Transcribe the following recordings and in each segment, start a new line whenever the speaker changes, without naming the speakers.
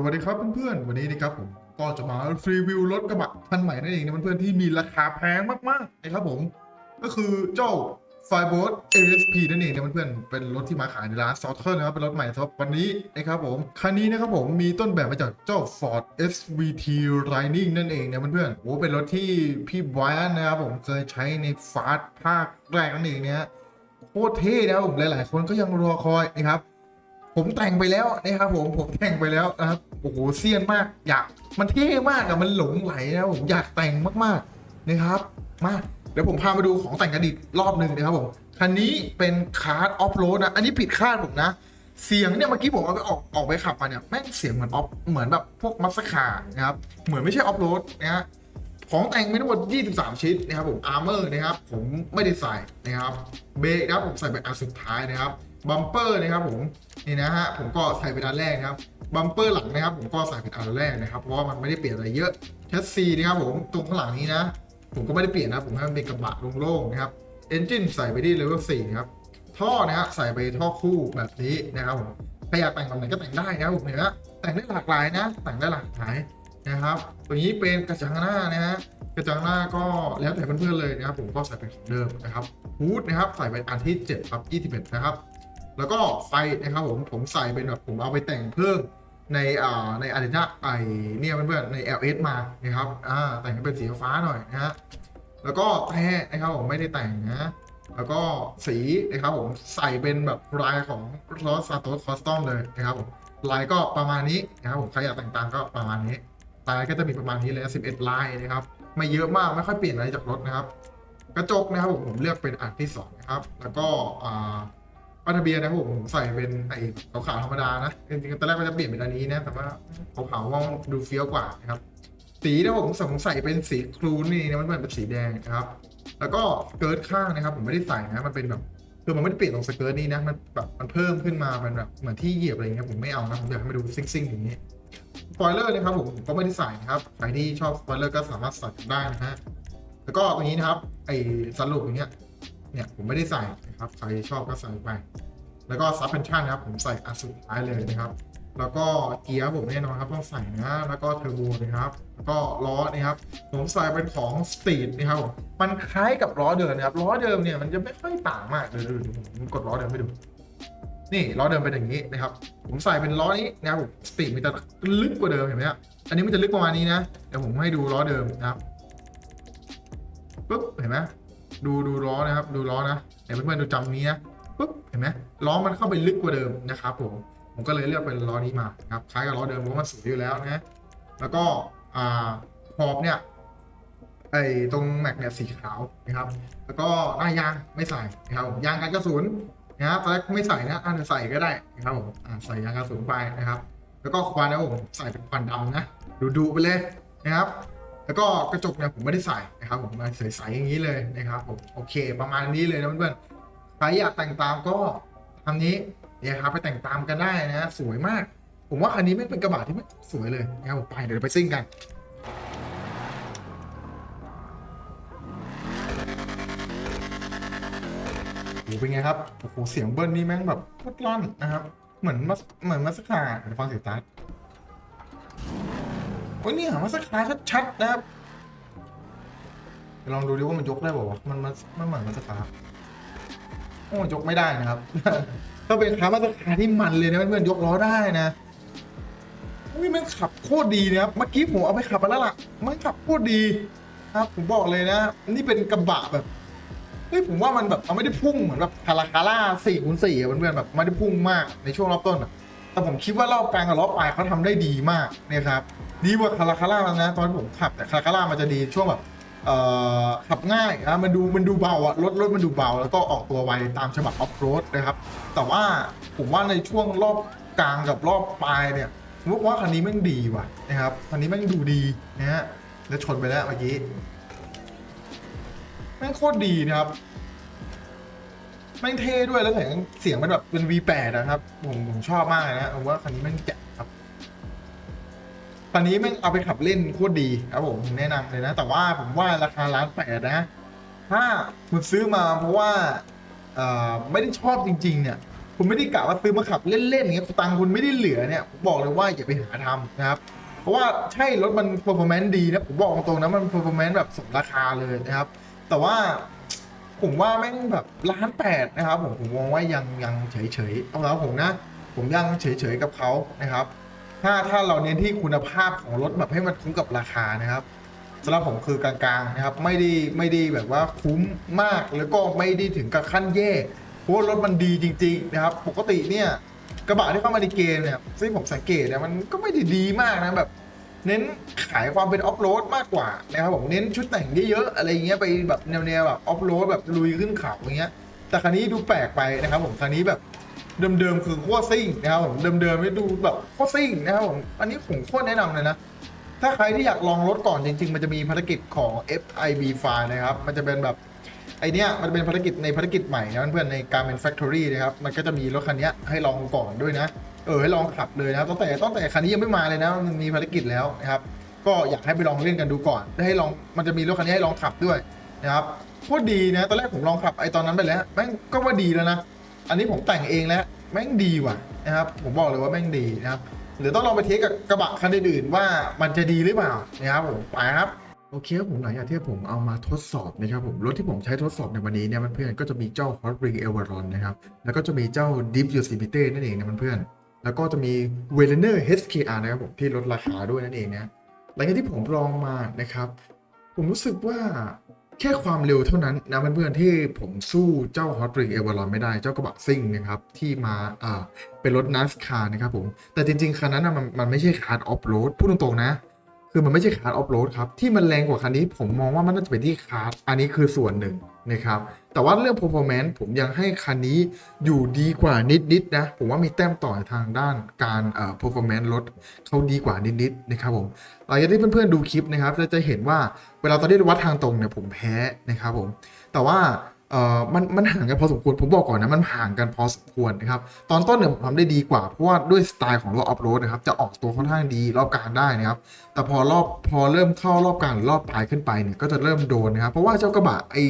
สวัสดีครับเพื่อนๆ วันนี้นะครับผมก็จะมารีวิวรถกระบะคันใหม่นั่นเองนะเพื่อนๆที่มีราคาแพงมากๆนะครับผม ก็คือเจ้า f i r e b o a t ASP นั่นเองนะเพื่อนๆเป็นรถที่มาขายในร้านซอเทอร์นะครับเป็นรถใหม่สำหรับวันนี้นะครับผมคันนี้นะครับผมมีต้นแบบมาจากเจ้า Ford SVT Lightning นั่นเองนะเพื่อนๆโอ้เป็นรถที่พี่ไบรอันนะครับผมเคยใช้ในฟาสภาคแรกนั่นเองเนี่ยโคตรเท่นะครับผมหลายๆ คนก็ยังรอคอยนะครับ ผมแต่งไปแล้วนะครับผมผมแต่งไปแล้วนะครับโอ้โหเซียนมากอยากมันเท่มากอะมันหลงไหลนะผมอยากแต่งมากๆนะครับมาเดี๋ยวผมพามาดูของแต่งกันอีกรอบหนึ่งนะครับผมคันนี้เป็นคาร์ดออฟโรดนะอันนี้ผิดคาดผมนะ เสียงเนี่ยเมื่อกี้ผมเอาไปออกออกไปขับมาเนี่ยแม่งเสียงเหมือนออฟเหมือนแบบพวกมัสคานะครับเหมือนไม่ใช่ออฟโรดนะฮะของแต่งไมีทั้งหมด 23 ชิ้นนะครับผมอาร์เมอร์นะครับผมไม่ได้ใส่นะครับเบรกนะครับผมใส่เป็นอันสุดท้ายนะครับ บัมเปอร์นะครับผมนี่นะฮะผมก็ใส่เป็นอันแรกนะครับบัมเปอร์หลังนะครับ ผมก็ใส่เป็นอันแรกนะครับ เพราะว่ามันไม่ได้เปลี่ยนอะไรเยอะแชสซีนะครับผมตรงข้างหลังนี้นะ ผมก็ไม่ได้เปลี่ยนนะผมให้มันเป็นกระบะโล่งๆนะครับเอนจินใส่ไปที่เลเวล4นะครับท่อนะฮะใส่ไปท่อคู่แบบนี้นะครับผมใครอยากแต่งแบบไหนก็แต่งได้นะครับผมเนี่ยแต่งได้หลากหลายนะ แต่งได้หลากหลายนะครับตัวนี้เป็นกระจังหน้านะฮะกระจังหน้าก็แล้วแต่เพื่อนๆเลยนะครับผมก็ใส่เป็นของเดิมนะครับฮูดนะครับใส่เป็นอันที่7ครับ21นะครับ แล้วก็ไฟนะครับผมผมใส่เป็นแบบผมเอาไปแต่งเพิ่มในอ่าในอารีนาไอเนี่ยเพื่อนๆใน LS มานะครับอ่าแต่งให้เป็นสีฟ้าหน่อยนะฮะแล้วก็แท้นะครับผมไม่ได้แต่งนะแล้วก็สีนะครับผมใส่เป็นแบบลายของรอสซาโตสคอสตอมเลยนะครับผมลายก็ประมาณนี้นะครับผมใครอยากแต่งตามก็ประมาณนี้ลายก็จะมีประมาณนี้เลย11 ลายนะครับไม่เยอะมากไม่ค่อยเปลี่ยนอะไรจากรถนะครับ กระจกนะครับผมผมเลือกเป็นอันที่สองนะครับแล้วก็อ่า ป้ายทะเบียนนะครับผมผมใส่เป็นไอ้ขาวๆธรรมดานะจริงๆตอนแรกก็จะเปลี่ยนเป็นอันนี้นะแต่ว่าขาวๆว่าดูเฟี้ยวกว่านะครับสีนะผมผมใส่เป็นสีครูนนี่นะมันเป็นสีแดงนะครับ แล้วก็สเกิร์ตข้างนะครับ ผมไม่ได้ใส่นะมันเป็นแบบคือมันไม่ได้เปลี่ยนตรงสเกิร์ตนี่นะมันแบบมันเพิ่มขึ้นมาเป็นแบบเหมือนที่เหยียบอะไรเงี้ยผมไม่เอานะผมอยากให้มันดูซิ่งๆอย่างนี้สปอยเลอร์นะครับผมผมก็ไม่ได้ใส่นะครับใครที่ชอบสปอยเลอร์ก็สามารถใส่ได้นะฮะแล้วก็ตรงนี้นะครับไอ้สรุปอย่างเงี้ย เนี่ยผมไม่ได้ใส่นะครับใครชอบก็ใส่ไป แล้วก็ซับเพนชั่นนะครับผมใส่อันสุดท้ายเลยนะครับ แล้วก็เกียร์ผมแน่นอนครับต้องใส่นะแล้วก็เทอร์โบนะครับแล้วก็ล้อนะครับผมใส่เป็นของสตรีทนะครับมันคล้ายกับล้อเดิมนะครับล้อเดิมเนี่ยมันจะไม่ค่อยต่างมากเดี๋ยวเดี๋ยวผมกดล้อเดิมให้ดูนี่ล้อเดิมเป็นอย่างนี้นะครับ ผมใส่เป็นล้อนี้นะครับผมสตรีทมันจะลึกกว่าเดิมเห็นไหมครับอันนี้มันจะลึกประมาณนี้นะเดี๋ยวผมให้ดูล้อเดิมนะครับปุ๊บเห็นไหม ดูดูล้อนะครับ ดูล้อนะเดี๋ยวเพื่อนๆดูจำนี้นะปุ๊บเห็นไหมล้อมันเข้าไปลึกกว่าเดิมนะครับผมผมก็เลยเลือกเป็นล้อนี้มาครับคล้ายกับล้อเดิมเพราะมันสวยอยู่แล้วนะแล้วก็อ่าขอบเนี่ยไอ้ตรงแม็กเนี่ยสีขาวนะครับ แล้วก็หน้ายางไม่ใส่นะครับผมยางกันกระสุนนะครับตอนแรกไม่ใส่นะอ่าใส่ก็ได้นะครับผมใส่ยางกันกระสุนไปนะครับ แล้วก็ควันนะผมใส่เป็นควันดำนะดูดูๆไปเลยนะครับ แล้วก็กระจกเนี่ยผมไม่ได้ใส่นะครับผมมาใสๆอย่างนี้เลยนะครับผมโอเค ประมาณนี้เลยนะเพื่อนๆใครอยากแต่งตามก็ทำนี้เนี่ยครับไปแต่งตามกันได้นะสวยมาก ผมว่าคันนี้ไม่เป็นกระบะที่ไม่สวยเลยนะครับผมไปเดี๋ยวไปซิ่งกันโอ้โหเป็นไงครับโอ้โหเสียงเบิ้ลนี่แม่งแบบโคตรลั่นนะครับ เหมือนมัสเหมือนมัสคาเดี๋ยวฟังเสียงตาร์ โอ้ยเนี่ยมัสคาชัดๆนะครับลองดูดิว่ามันยกได้เปล่ามันมันมันเหมือนมันสคาโอ้ยกไม่ได้นะครับถ้าเป็นขามาสคาที่มันเลยนะเพื่อนๆยกล้อได้นะอุ้ยมันขับโคตรดีนะครับเมื่อกี้ผมเอาไปขับมาแล้วล่ะมันขับโคตรดีครับผมบอกเลยนะ นี่เป็นกระบะแบบเฮ้ยผมว่ามันแบบมันไม่ได้พุ่งเหมือนแบบคาราคาร่าสี่คูณสี่อะเพื่อนๆแบบไม่ได้พุ่งมากในช่วงรอบต้นอะแต่ผมคิดว่ารอบกลางกับรอบปลายเขาทำได้ดีมากเนี่ยครับ ดีกว่าคาราคาร่าแล้วนะตอนผมขับแต่คาราคาร่ามันจะดีช่วงแบบเอ่อขับง่ายนะมันดูมันดูเบาอะรถรถมันดูเบา แล้วก็ออกตัวไวตามฉบับออฟโรดนะครับ แต่ว่าผมว่าในช่วงรอบกลางกับรอบปลายเนี่ยผมว่าคันนี้แม่งดีว่ะนะครับคันนี้แม่งดูดีนะฮะแล้วชนไปแล้วเมื่อกี้แม่งโคตรดีนะครับแม่งเท่ด้วยแล้วเสียงเสียงมันแบบเป็น V8 นะครับ ผมผมชอบมากนะผมว่าคันนี้แม่งแจ๋ครับ ตอนนี้แม่งเอาไปขับเล่นโคตรดีครับผมแนะนำเลยนะ แต่ว่าผมว่าราคาล้านแปดนะ ถ้าคุณซื้อมาเพราะว่าเอ่อไม่ได้ชอบจริง ๆ เนี่ย คุณไม่ได้กะว่าซื้อมาขับเล่นๆอย่างเงี้ยตังค์คุณไม่ได้เหลือเนี่ยผมบอกเลยว่าอย่าไปหาทำนะครับ เพราะว่าใช่รถมัน performance ดีนะผมบอกตรงๆนะมัน performance แบบสมราคาเลยนะครับ แต่ว่าผมว่าแม่งแบบล้านแปดนะครับผมผมมองว่ายังยังเฉยๆเอาแล้วผมนะ ผมยังเฉยๆกับเขานะครับ ถ้าถ้าเราเน้นที่คุณภาพของรถแบบให้มันคุ้มกับราคานะครับสำหรับผมคือกลางๆนะครับ ไม่ได้ไม่ได้แบบว่าคุ้มมากแล้วก็ไม่ได้ถึงกับขั้นแย่เพราะรถมันดีจริง ๆ นะครับ ปกติเนี่ยกระบะที่เข้ามาในเกมเนี่ยซึ่งผมสังเกตเนี่ยมันก็ไม่ได้ดีมากนะแบบ เน้นขายความเป็นออฟโรดมากกว่านะครับผมเน้นชุดแต่งเยอะๆอะไรเงี้ยไปแบบแนวๆแบบออฟโรดแบบลุยขึ้นเขาอย่างเงี้ยแต่คันนี้ดูแปลกไปนะครับผมคันนี้แบบ เดิมๆคือโคตรซิ่งนะครับผมเดิมๆไม่ดูแบบโคตรซิ่งนะครับผมอันนี้ผมโคตรแนะนำเลยนะ ถ้าใครที่อยากลองรถก่อนจริง ๆ มันจะมีภารกิจของ FIB f i นะครับ มันจะเป็นแบบไอเนี้ยมันเป็นภารกิจในภารกิจใหม่นะเพื่อนๆใน Garmin Factory นะครับ มันก็จะมีรถคันเนี้ยให้ลองก่อนด้วยนะ เออให้ลองขับเลยนะครับตั้งแต่ตั้งแต่คันนี้ยังไม่มาเลยนะมันมีภารกิจแล้วนะครับ ก็อยากให้ไปลองเล่นกันดูก่อนได้ให้ลองมันจะมีรถคันนี้ให้ลองขับด้วยนะครับโคตรดีนะตอนแรกผมลองขับไอตอนนั้นไปแล้วแม่งก็ว่าดีแล้วนะ อันนี้ผมแต่งเองแล้วแม่งดีว่ะนะครับ ผมบอกเลยว่าแม่งดีนะครับหรือต้องลองไปเทสกับกระบะคันอื่นๆว่ามันจะดีหรือเปล่านะครับผมไปครับโอเคครับผมหลังจากที่ผมเอามาทดสอบนะครับผมรถที่ผมใช้ทดสอบในวันนี้เนี่ยเพื่อนๆก็จะมีเจ้า Hot Ring e v e r o n นะครับแล้วก็จะมีเจ้า Deep Yosemite นั่นเองนะเพื่อนๆแล้วก็จะมี w e l n e r HKR นะครับผมที่ลดราคาด้วยนั่นเองนะหลังจากที่ผมลองมานะครับ ผมรู้สึกว่า แค่ความเร็วเท่านั้นนะเพื่อนๆที่ผมสู้เจ้า Hot Ring e v e r o n ไม่ได้เจ้ากระบะซิ่งนะครับที่มาอ่าเป็นรถนัสคาร์นะครับผม แต่จริงๆคันนั้นนะมันมันไม่ใช่คาร์ออฟโรดพูดตรงๆนะ คือมันไม่ใช่คาร์ดออฟโรดครับที่มันแรงกว่าคันนี้ผมมองว่ามันน่าจะเป็นที่คาร์ดอันนี้คือส่วนหนึ่งนะครับแต่ว่าเรื่อง performance ผมยังให้คันนี้อยู่ดีกว่านิดๆนะผมว่ามีแต้มต่อทางด้านการเอ่อ performance รถเขาดีกว่านิดๆนะครับผมหลังจากที่เพื่อนๆดูคลิปนะครับจะจะเห็นว่าเวลาตอนที่วัดทางตรงเนี่ยผมแพ้นะครับผมแต่ว่า เอ่อมันมันห่างกันพอสมควร ผมบอกก่อนนะ มันห่างกันพอสมควรนะครับ ตอนต้นเนี่ยผมทำได้ดีกว่า เพราะว่าด้วยสไตล์ของรถออฟโรดนะครับ จะออกตัวค่อนข้างดีรอบกลางได้นะครับ แต่พอรอบพอเริ่มเข้ารอบกลางหรือรอบปลายขึ้นไปเนี่ย ก็จะเริ่มโดนนะครับ เพราะว่าเจ้ากระบะไอ้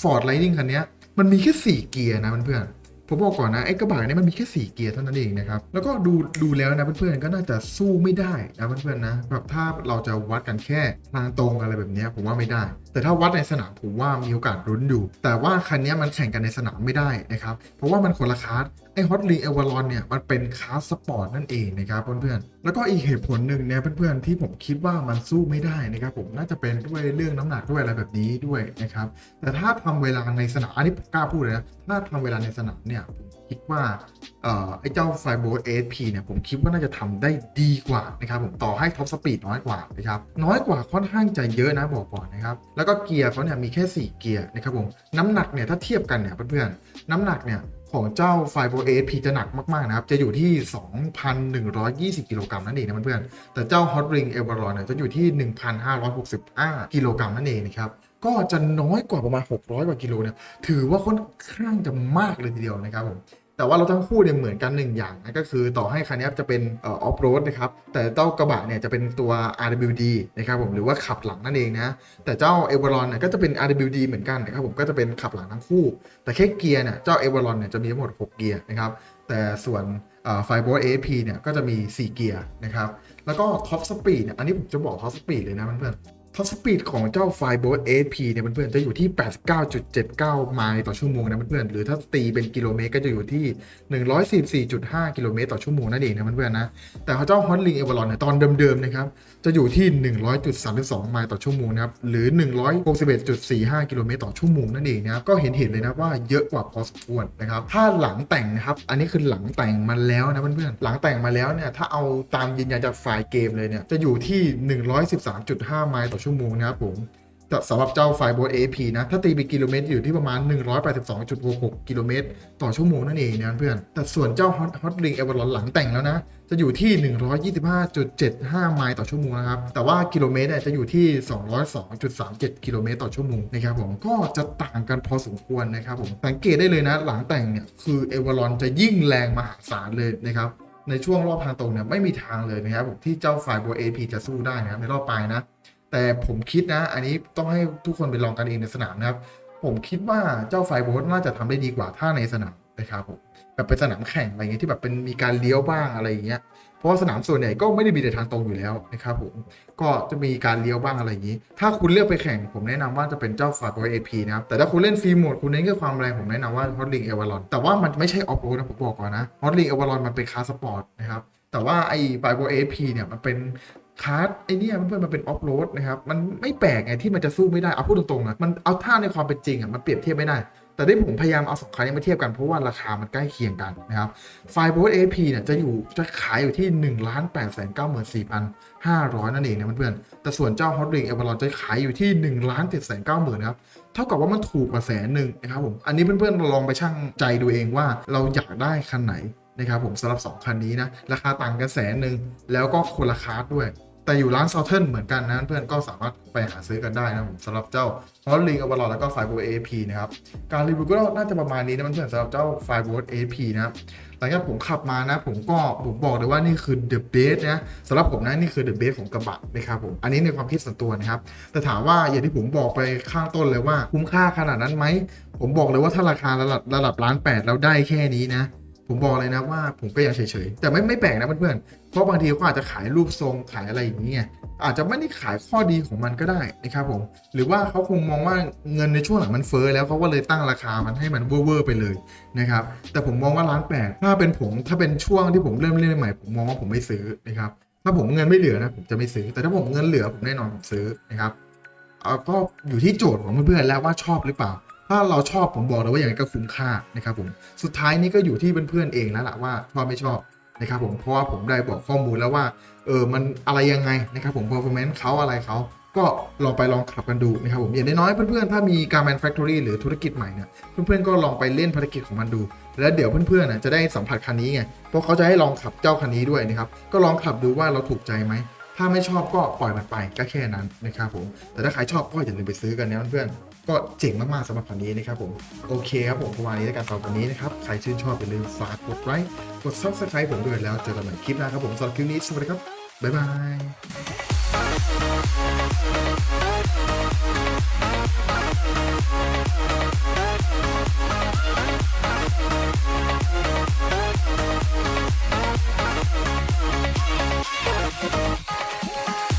ฟอร์ดไลนิ่งคันนี้มันมีแค่4เกียร์นะเพื่อน ผมบอกก่อนนะไอ้กระบะเนี่ยมันมีแค่ 4 เกียร์เท่านั้นเองนะครับ แล้วก็ดูดูแล้วนะเพื่อนๆก็น่าจะสู้ไม่ได้นะเพื่อนๆนะแบบถ้าเราจะวัดกันแค่ทางตรงอะไรแบบนี้ผมว่าไม่ได้ แต่ถ้าวัดในสนามผมว่ามีโอกาสรุ้นอยู่ แต่ว่าคันนี้มันแข่งกันในสนามไม่ได้นะครับ เพราะว่ามันคนละคัส ไอฮอตลีเอวารอนเนี่ยมันเป็นคาสสปอร์ตนั่นเองนะครับเพื่อนๆ แล้วก็อีกเหตุผลหนึ่งเนี่ยเพื่อนๆที่ผมคิดว่ามันสู้ไม่ได้นะครับผมน่าจะเป็นด้วยเรื่องน้ำหนักด้วยอะไรแบบนี้ด้วยนะครับแต่ถ้าทำเวลาในสนามอันนี้ผมกล้าพูดเลยนะถ้าทำเวลาในสนามเนี่ยผมคิดว่าเอ่อไอ้เจ้าไฟโบ ASP เนี่ยผมคิดว่าน่าจะทำได้ดีกว่านะครับผมต่อให้ท็อปสปีดน้อยกว่านะครับน้อยกว่าค่อนข้างจะเยอะนะบอกก่อนนะครับแล้วก็เกียร์เขาเนี่ยมีแค่ 4 เกียร์นะครับผมน้ำหนักเนี่ยถ้าเทียบกันเนี่ยเพื่อนๆน้ำหนักเนี่ย ของเจ้าไฟโบ ASP จะหนักมาก ๆ นะครับ จะอยู่ที่ 2,120 กิโลกรัมนั่นเองนะเพื่อนๆแต่เจ้า Hot Ring e v e r o n เนี่ยจะอยู่ที่ 1,565 กิโลกรัมนั่นเองนะครับก็จะน้อยกว่าประมาณ 600 กว่ากิโลเนี่ยถือว่าค่อนข้างจะมากเลยทีเดียวนะครับผม แต่ว่าเราทั้งคู่เนี่ยเหมือนกันหนึ่งอย่างนะก็คือต่อให้คันนี้จะเป็นออฟโรดนะครับ แต่เจ้ากระบะเนี่ยจะเป็นตัว RWD นะครับผมหรือว่าขับหลังนั่นเองนะ แต่เจ้าเอเวอรอนเนี่ยก็จะเป็น RWD เหมือนกันนะครับผมก็จะเป็นขับหลังทั้งคู่ แต่แค่เกียร์เนี่ยเจ้าเอเวอรอนเนี่ยจะมีทั้งหมด 6 เกียร์นะครับ แต่ส่วนไฟโบ AFP เนี่ยก็จะมี 4 เกียร์นะครับ แล้วก็ท็อปสปีดเนี่ยอันนี้ผมจะบอกท็อปสปีดเลยนะเพื่อนๆ ท็อปสปีดของเจ้าไฟโบ AFP เนี่ยเพื่อนๆจะอยู่ที่ 89.79 ไมล์ต่อชั่วโมงนะเพื่อนๆหรือถ้าตีเป็นกิโลเมตรก็จะอยู่ที่ 144.5 กิโลเมตรต่อชั่วโมงนั่นเองนะเพื่อนๆนะแต่เจ้า Hot Ring e v e r o n เนี่ยตอนเดิมๆนะครับจะอยู่ที่ 100.32 ไมล์ต่อชั่วโมงนะครับหรือ 161.45 กิโลเมตรต่อชั่วโมงนั่นเองนะครับก็เห็นเห็นเลยนะว่าเยอะกว่าพอสมควรนะครับถ้าหลังแต่งนะครับอันนี้คือหลังแต่งมาแล้วนะเพื่อนๆหลังแต่งมาแล้วเนี่ยถ้าเอาตามยืนยันจากไฟล์เกมเลยเนี่ยจะอยู่ที่ 113.5 ไมล์ต่อชั่วโมงนะครับผมแต่สำหรับเจ้าไฟโบ AP นะ ถ้าตีเป็นกิโลเมตรอยู่ที่ประมาณ 182.66 กิโลเมตรต่อชั่วโมงนั่นเองนะเพื่อน แต่ส่วนเจ้า Hot Hot Ring e v e r o n หลังแต่งแล้วนะ จะอยู่ที่ 125.75 ไมล์ต่อชั่วโมงนะครับ แต่ว่ากิโลเมตรเนี่ยจะอยู่ที่ 202.37 กิโลเมตรต่อชั่วโมงนะครับผม ก็จะต่างกันพอสมควรนะครับผม สังเกตได้เลยนะ หลังแต่งเนี่ยคือเอเวอรอนจะยิ่งแรงมหาศาลเลยนะครับ ในช่วงรอบทางตรงเนี่ยไม่มีทางเลยนะครับผมที่เจ้าไฟโบ AP จะสู้ได้นะครับในรอบปลายนะ แต่ผมคิดนะ อันนี้ต้องให้ทุกคนไปลองกันเองในสนามนะครับ ผมคิดว่าเจ้าไฟโบสน่าจะทำได้ดีกว่าถ้าในสนามนะครับผมแบบเป็นสนามแข่งอะไรเงี้ยที่แบบเป็นมีการเลี้ยวบ้างอะไรอย่างเงี้ยเพราะว่าสนามส่วนใหญ่ก็ไม่ได้มีแต่ทางตรงอยู่แล้วนะครับผมก็จะมีการเลี้ยวบ้างอะไรอย่างนี้ ถ้าคุณเลือกไปแข่งผมแนะนำว่าจะเป็นเจ้าฟาโบเอพีนะครับแต่ถ้าคุณเล่นฟรีโหมดคุณเน้นแค่ความแรงผมแนะนำว่าฮอตลิงเอวาลอนแต่ว่ามันไม่ใช่ออฟโรดนะผมบอกก่อนนะฮอตลิงเอวาลอนมันเป็นคาร์สปอร์ตนะครับแต่ว่าไอ้ไฟโบเอพีเนี่ยมันเป็น คาร์ดไอเนี่ยมันเพื่อนมันเป็นออฟโรดนะครับ มันไม่แปลกไงที่มันจะสู้ไม่ได้ เอาพูดตรงๆนะมันเอาท่าในความเป็นจริงอะมันเปรียบเทียบไม่ได้ แต่ที่ผมพยายามเอาสองคันนี้มาเทียบกัน เพราะว่าราคามันใกล้เคียงกันนะครับไฟโบ a พีเนี่ยจะอยู่จะขายอยู่ที่1นึ่งล้านแปดแสนเก้าหมื่นสี่พันห้าร้อยนั่นเองนะเพื่อนๆแต่ส่วนเจ้า Hot Ring e v a l o n จะขายอยู่ที่1นึ่งล้านเจ็ดแสนเก้าหมื่นครับเท่ากับว่ามันถูกกว่าแสนหนึ่งนะครับผม อันนี้เพื่อนๆลองไปชั่งใจดูเองว่าเราอยากได้คันไหนนะครับผมสำหรับ 2 คันนี้นะ ราคาต่างกันแสนหนึ่งแล้วก็คนละคาร์ดด้วย แต่อยู่ร้านซอเทิลเหมือนกันนะเพื่อนก็สามารถไปหาซื้อกันได้นะผมสำหรับเจ้า Hot Ring e v a l o n แล้วก็ไฟโบ AP นะครับ การรีวิวก็น่าจะประมาณนี้นะเพื่อนสำหรับเจ้าไฟโบ AP นะครับหลังจากผมขับมานะ ผมก็ผมบอกเลยว่านี่คือ the best นะสำหรับผมนะนี่คือ the best ของกระบะนะครับผมอันนี้ในความคิดส่วนตัวนะครับ แต่ถามว่าอย่างที่ผมบอกไปข้างต้นเลยว่าคุ้มค่าขนาดนั้นไหมผมบอกเลยว่าถ้าราคาระดับระดับล้านแปดแล้วได้แค่นี้นะ ผมบอกเลยนะว่าผมก็ยังเฉยๆ แต่ไม่ไม่แปลกนะเพื่อนๆ เพราะบางทีเขาอาจจะขายรูปทรงขายอะไรอย่างนี้ไงอาจจะไม่ได้ขายข้อดีของมันก็ได้นะครับผม หรือว่าเขาคงมองว่าเงินในช่วงหลังมันเฟ้อแล้วเขาก็เลยตั้งราคามันให้มันเวอร์ไปเลยนะครับ แต่ผมมองว่าร้านแปดถ้าเป็นผมถ้าเป็นช่วงที่ผมเริ่มเล่นใหม่ผมมองว่าผมไม่ซื้อนะครับ ถ้าผมเงินไม่เหลือนะผมจะไม่ซื้อ แต่ถ้าผมเงินเหลือผมแน่นอนผมซื้อนะครับเอาก็อยู่ที่โจทย์ของเพื่อนๆแล้วว่าชอบหรือเปล่า ถ้าเราชอบผมบอกเลยว่าอย่างไรก็คุ้มค่านะครับผมสุดท้ายนี้ก็อยู่ที่เพื่อนๆเองแล้วล่ะว่าชอบไม่ชอบนะครับผมเพราะว่าผมได้บอกข้อมูลแล้วว่าเออมันอะไรยังไงนะครับผม performance เขาอะไรเขาก็ลองไปลองขับกันดูนะครับผมอย่างน้อยๆเพื่อนๆ ถ้ามีการ manufactory หรือธุรกิจใหม่เนี่ยเพื่อนๆ ก็ลองไปเล่นภารกิจของมันดู แล้วเดี๋ยวเพื่อนๆนะจะได้สัมผัสคันนี้ไงเพราะเขาจะให้ลองขับเจ้าคันนี้ด้วยนะครับก็ลองขับดูว่าเราถูกใจไหมถ้าไม่ชอบก็ปล่อยมันไปก็แค่นั้นนะครับผมแต่ถ้าใครชอบก็อย่าลืมไปซื้อกันนะเพื่อนๆ ก็เจ๋งมากๆสำหรับคันนี้นะครับผมโอเคครับผมประมาณนี้ในการสำหรับวันนี้นะครับใครชื่นชอบอย่าลืมฝากกดไลค์กด subscribe ผมด้วยแล้วเจอกันใหม่คลิปหน้าครับผมสำหรับคลิปนี้สวัสดีครับบ๊ายบาย